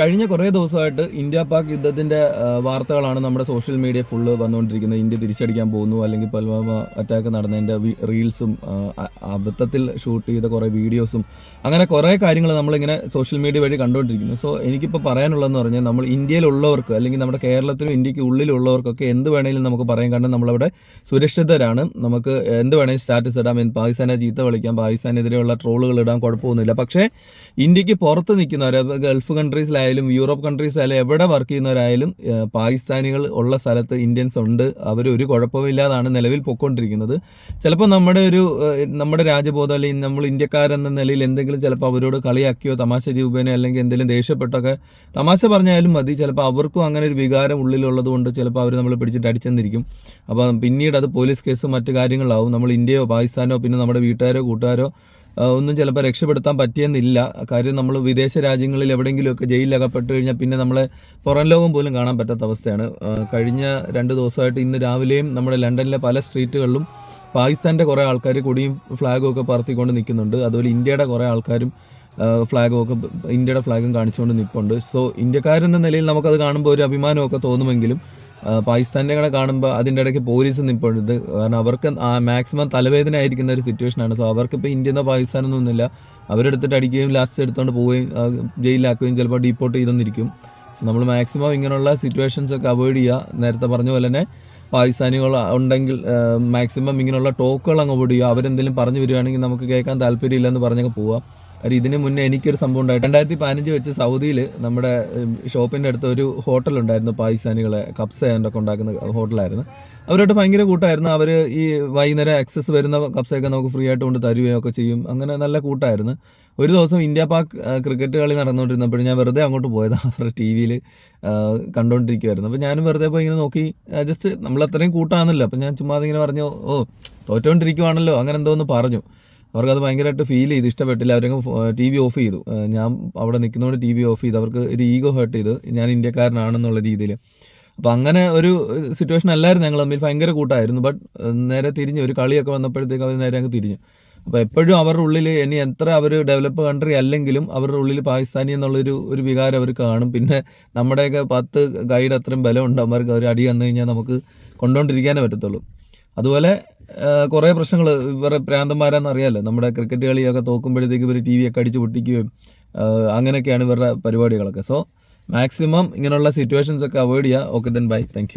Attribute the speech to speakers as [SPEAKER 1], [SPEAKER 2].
[SPEAKER 1] കഴിഞ്ഞ കുറേ ദിവസമായിട്ട് ഇന്ത്യ പാക് യുദ്ധത്തിന്റെ വാർത്തകളാണ് നമ്മുടെ സോഷ്യൽ മീഡിയ ഫുള്ള് വന്നുകൊണ്ടിരിക്കുന്നത്. ഇന്ത്യ തിരിച്ചടിക്കാൻ പോകുന്നു അല്ലെങ്കിൽ പൽവാമ അറ്റാക്ക് നടന്നതിന്റെ റീൽസും അബദ്ധത്തിൽ ഷൂട്ട് ചെയ്ത കുറേ വീഡിയോസും അങ്ങനെ കുറേ കാര്യങ്ങൾ നമ്മളിങ്ങനെ സോഷ്യൽ മീഡിയ വഴി കണ്ടുകൊണ്ടിരിക്കുന്നു. സോ എനിക്കിപ്പോൾ പറയാനുള്ളതെന്ന് പറഞ്ഞാൽ നമ്മൾ ഇന്ത്യയിലുള്ളവർക്ക് അല്ലെങ്കിൽ നമ്മുടെ കേരളത്തിലും ഇന്ത്യയ്ക്ക് ഉള്ളിലുള്ളവർക്കൊക്കെ എന്ത് വേണമെങ്കിലും നമുക്ക് പറയാൻ കാരണം നമ്മളവിടെ സുരക്ഷിതരാണ്. നമുക്ക് എന്ത് വേണമെങ്കിലും സ്റ്റാറ്റസ് ഇടാം. പാകിസ്ഥാനെ ചീത്ത വിളിക്കാം പാകിസ്ഥാനെതിരെയുള്ള ട്രോളുകൾ ഇടാൻ കുഴപ്പമൊന്നുമില്ല. പക്ഷേ ഇന്ത്യയ്ക്ക് പുറത്ത് നിൽക്കുന്നവർ ഗൾഫ് കൺട്രീസിലായാലും യൂറോപ്പ് കൺട്രീസ് ആയാലും എവിടെ വർക്ക് ചെയ്യുന്നവരായാലും പാകിസ്ഥാനികൾ ഉള്ള സ്ഥലത്ത് ഇന്ത്യൻസ് ഉണ്ട്. അവർ ഒരു കുഴപ്പമില്ലാതാണ് നിലവിൽ പൊയ്ക്കൊണ്ടിരിക്കുന്നത് ചിലപ്പോൾ നമ്മുടെ ഒരു നമ്മുടെ രാജ്യബോധം അല്ലെങ്കിൽ നമ്മൾ ഇന്ത്യക്കാരെന്ന നിലയിൽ എന്തെങ്കിലും ചിലപ്പോൾ അവരോട് കളിയാക്കിയോ തമാശ രൂപേനോ അല്ലെങ്കിൽ എന്തെങ്കിലും ദേഷ്യപ്പെട്ടൊക്കെ തമാശ പറഞ്ഞാലും മതി. ചിലപ്പോൾ അവർക്കും അങ്ങനെ ഒരു വികാരം ഉള്ളിലുള്ളത് കൊണ്ട് ചിലപ്പോൾ അവർ നമ്മൾ പിടിച്ചിട്ട് അടിച്ചെന്നിരിക്കും. അപ്പം പിന്നീട് അത് പോലീസ് കേസും മറ്റു കാര്യങ്ങളാവും. നമ്മൾ ഇന്ത്യയോ പാകിസ്ഥാനോ പിന്നെ നമ്മുടെ വീട്ടുകാരോ കൂട്ടുകാരോ ഒന്നും ചിലപ്പോൾ രക്ഷപ്പെടുത്താൻ പറ്റിയെന്നില്ല. കാര്യം നമ്മൾ വിദേശ രാജ്യങ്ങളിൽ എവിടെയെങ്കിലുമൊക്കെ ജയിലിലകപ്പെട്ട് കഴിഞ്ഞാൽ പിന്നെ നമ്മളെ പുറം ലോകം പോലും കാണാൻ പറ്റാത്ത അവസ്ഥയാണ്. കഴിഞ്ഞ രണ്ട് ദിവസമായിട്ട് ഇന്ന് രാവിലെയും നമ്മുടെ ലണ്ടനിലെ പല സ്ട്രീറ്റുകളിലും പാകിസ്ഥാന്റെ കുറേ ആൾക്കാർ കൊടിയും ഫ്ലാഗും ഒക്കെ പറത്തിക്കൊണ്ട് നിൽക്കുന്നുണ്ട്. അതുപോലെ ഇന്ത്യയുടെ കുറേ ആൾക്കാരും ഫ്ലാഗും ഒക്കെ ഇന്ത്യയുടെ ഫ്ലാഗും കാണിച്ചുകൊണ്ട് നിൽപ്പുണ്ട്. സോ ഇന്ത്യക്കാരെന്ന നിലയിൽ നമുക്കത് കാണുമ്പോൾ ഒരു അഭിമാനമൊക്കെ തോന്നുമെങ്കിലും പാകിസ്ഥാന്റെ കാണുമ്പോൾ അതിന്റെ ഇടയ്ക്ക് പോലീസ് നിൽപ്പുണ്ട് കാരണം അവർക്ക് മാക്സിമം തലവേദന ആയിരിക്കുന്ന ഒരു സിറ്റുവേഷനാണ് സോ അവർക്ക് ഇപ്പോൾ ഇന്ത്യന്നോ പാകിസ്ഥാനൊന്നും ഒന്നുമില്ല. അവരെടുത്തിട്ട് അടിക്കുകയും ലാസ്റ്റ് എടുത്തുകൊണ്ട് പോവുകയും ജയിലിലാക്കുകയും ചിലപ്പോൾ ഡീപ്പോർട്ട് ചെയ്തെന്നിരിക്കും സോ നമ്മൾ മാക്സിമം ഇങ്ങനെയുള്ള സിറ്റുവേഷൻസ് ഒക്കെ അവോയ്ഡ് ചെയ്യുക നേരത്തെ പറഞ്ഞ പോലെ തന്നെ പാകിസ്ഥാനികൾ ഉണ്ടെങ്കിൽ മാക്സിമം ഇങ്ങനെയുള്ള ടോക്കുകൾ അങ്ങ് ചെയ്യുക. അവരെന്തെങ്കിലും പറഞ്ഞു വരികയാണെങ്കിൽ നമുക്ക് കേൾക്കാൻ താല്പര്യമില്ലെന്ന് പറഞ്ഞൊക്കെ പോവാം കാര്യം ഇതിന് മുന്നേ എനിക്കൊരു സംഭവം ഉണ്ടായി. രണ്ടായിരത്തി പതിനഞ്ച് വെച്ച് സൗദിയിൽ നമ്മുടെ ഷോപ്പിന്റെ അടുത്ത് ഒരു ഹോട്ടൽ ഉണ്ടായിരുന്നു പാകിസ്ഥാനികളെ കപ്സ ഒക്കെ ഉണ്ടാക്കുന്ന ഹോട്ടലായിരുന്നു. അവരോട്ട് ഭയങ്കര കൂട്ടായിരുന്നു. അവർ ഈ വൈകുന്നേരം എക്സസ് വരുന്ന കപ്സയൊക്കെ നമുക്ക് ഫ്രീ ആയിട്ട് കൊണ്ട് തരുകയും ഒക്കെ ചെയ്യും. അങ്ങനെ നല്ല കൂട്ടായിരുന്നു. ഒരു ദിവസം ഇന്ത്യ പാക് ക്രിക്കറ്റ് കളി നടന്നുകൊണ്ടിരുന്നപ്പോൾ ഞാൻ വെറുതെ അങ്ങോട്ട് പോയതാണ്. അവരുടെ ടി വിയിൽ കണ്ടുകൊണ്ടിരിക്കുമായിരുന്നു അപ്പോൾ ഞാനും വെറുതെ പോയി ഇങ്ങനെ നോക്കി ജസ്റ്റ് നമ്മൾ അത്രയും കൂട്ടാണല്ലോ. അപ്പോൾ ഞാൻ ചുമ്മാതെ ഇങ്ങനെ പറഞ്ഞു ഓ തോറ്റോണ്ടിരിക്കുവാണല്ലോ. അങ്ങനെ എന്തോ ഒന്ന് പറഞ്ഞു. അവർക്കത് ഭയങ്കരമായിട്ട് ഫീൽ ചെയ്ത് ഇഷ്ടപ്പെട്ടില്ല. അവരങ്ങ് ടി വി ഓഫ് ചെയ്തു. ഞാൻ അവിടെ നിൽക്കുന്നതുകൊണ്ട് ടി വി ഓഫ് ചെയ്തു. അവർക്ക് ഒരു ഈഗോ ഹേർട്ട് ചെയ്തു. ഞാൻ ഇന്ത്യക്കാരനാണെന്നുള്ള രീതിയിൽ അപ്പോൾ അങ്ങനെ ഒരു സിറ്റുവേഷൻ അല്ലായിരുന്നു ഞങ്ങൾ തമ്മിൽ. ഭയങ്കര കൂട്ടായിരുന്നു. ബട്ട് നേരെ തിരിഞ്ഞു ഒരു കളിയൊക്കെ വന്നപ്പോഴത്തേക്ക് അവർ നേരെ അങ്ങ് തിരിഞ്ഞു. അപ്പോൾ എപ്പോഴും അവരുടെ ഉള്ളിൽ ഇനി എത്ര അവർ ഡെവലപ്പ് കൺട്രി അല്ലെങ്കിലും അവരുടെ ഉള്ളിൽ പാകിസ്ഥാനി എന്നുള്ളൊരു ഒരു വികാരം അവർ കാണും. പിന്നെ നമ്മുടെയൊക്കെ പത്ത് ഗൈഡ് അത്രയും ബലമുണ്ട്. അവർക്ക് അവർ അടി വന്നു കഴിഞ്ഞാൽ നമുക്ക് കൊണ്ടുകൊണ്ടിരിക്കാനേ പറ്റത്തുള്ളൂ. അതുപോലെ കുറേ പ്രശ്നങ്ങൾ ഇവരെ പ്രാന്തന്മാരാന്ന് അറിയാമല്ലോ നമ്മുടെ ക്രിക്കറ്റ് കളിയൊക്കെ തോക്കുമ്പോഴത്തേക്ക് ഇവർ ടി വി ഒക്കെ അടിച്ച് പൊട്ടിക്കുകയും അങ്ങനെയൊക്കെയാണ് ഇവരുടെ പരിപാടികളൊക്കെ. സോ മാക്സിമം ഇങ്ങനെയുള്ള സിറ്റുവേഷൻസ് ഒക്കെ അവോയ്ഡ് ചെയ്യുക. Okay then bye thank